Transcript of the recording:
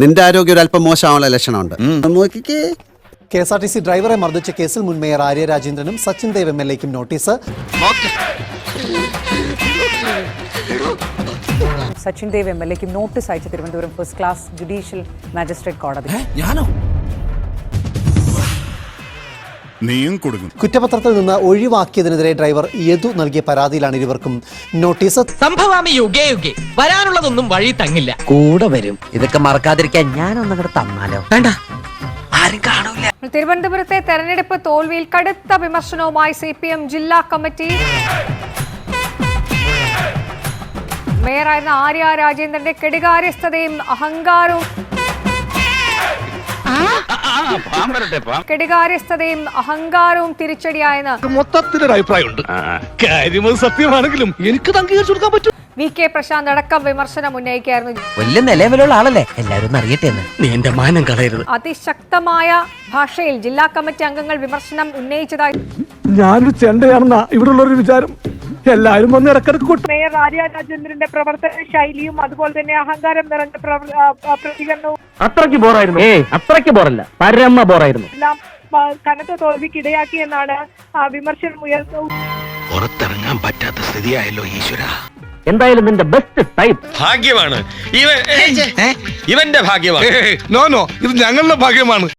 നിന്റെ ആരോഗ്യം ഒരു അല്പം മോശമാവുള്ള ലക്ഷണമുണ്ട്. നോക്കിക്കേ. K S R T C ഡ്രൈവറെ മർദ്ദിച്ച കേസിൽ മുൻ മേയർ ആര്യ രാജേന്ദ്രനും Sachin Dev M L എക്കും notice. Sachin Dev M L എക്കും notice അയച്ച Thiruvananthapuram first class judicial magistrate കോടതി. നീയും കൊടുക്കും. കുറ്റപത്രത്തിൽ നിന്ന് ഒഴിവാക്കിയതിനെതിരെ ഡ്രൈവർ യദു നൽകിയ പരാതിയിലാണ് ഇരുവർക്കും നോട്ടീസ് സംഭവാമി യുഗേ യുഗേ വരാനുള്ളതൊന്നും വഴി തങ്ങില്ല. കൂടെ വരും. ഇതൊക്കെ മറക്കാതിരിക്കാൻ ഞാൻ കൂടെ തന്നാലോ? വേണ്ട. ആരും കാണൂല. തിരുവനന്തപുരത്തെ തെരഞ്ഞെടുപ്പ് തോൽവിയിൽ കടുത്ത വിമർശനവുമായി സി പി എം ജില്ലാ കമ്മിറ്റി. മേയറായിരുന്ന ആര്യ രാജേന്ദ്രന്റെ കെടികാര്യസ്ഥതയും അഹങ്കാരവും കെടുകാര്യസ്ഥതയും അഹങ്കാരവും തിരിച്ചടിയായെന്ന് മൊത്തത്തിലൊരു അഭിപ്രായമുണ്ട്. കാര്യം സത്യമാണെങ്കിലും എനിക്ക് അംഗീകരിച്ചു കൊടുക്കാൻ പറ്റും. വി കെ പ്രശാന്ത് അടക്കം വിമർശനം ഉന്നയിക്കായിരുന്നു വലിയ നിലവിലുള്ള ആളല്ലേ? എല്ലാവരും അറിയട്ടെ നീ എന്റെ മാനം കളയരുത്. അതിശക്തമായ ഭാഷയിൽ ജില്ലാ കമ്മിറ്റി അംഗങ്ങൾ വിമർശനം ഉന്നയിച്ചതായി ഞാനൊരു ചെണ്ടയാണെന്ന ഇവിടെ ഒരു വിചാരം. എല്ലാരും വന്ന് ഇടക്കിടക്ക് കൊട്ടു. മേയർ ആര്യ രാജേന്ദ്രന്റെ പ്രവർത്തന ശൈലിയും അതുപോലെ തന്നെ അഹങ്കാരം നിറഞ്ഞ പ്രതികരണവും അത്രയ്ക്ക് ബോറായിരുന്നു. ഏ അത്രയ്ക്ക് ബോറല്ല. പരമ ബോറായിരുന്നു. കനത്ത തോൽവിക്ക് ഇടയാക്കി എന്നാണ് വിമർശനം ഉയർന്നത് പുറത്തിറങ്ങാൻ പറ്റാത്ത സ്ഥിതിയായല്ലോ ഈശ്വര. എന്തായാലും നിന്റെ ബെസ്റ്റ് ടൈപ്പ് ഭാഗ്യമാണ്. ഇവൻ ഇവന്റെ ഭാഗ്യമാണ്. നോ നോ ഇത് ഞങ്ങളുടെ ഭാഗ്യമാണ്.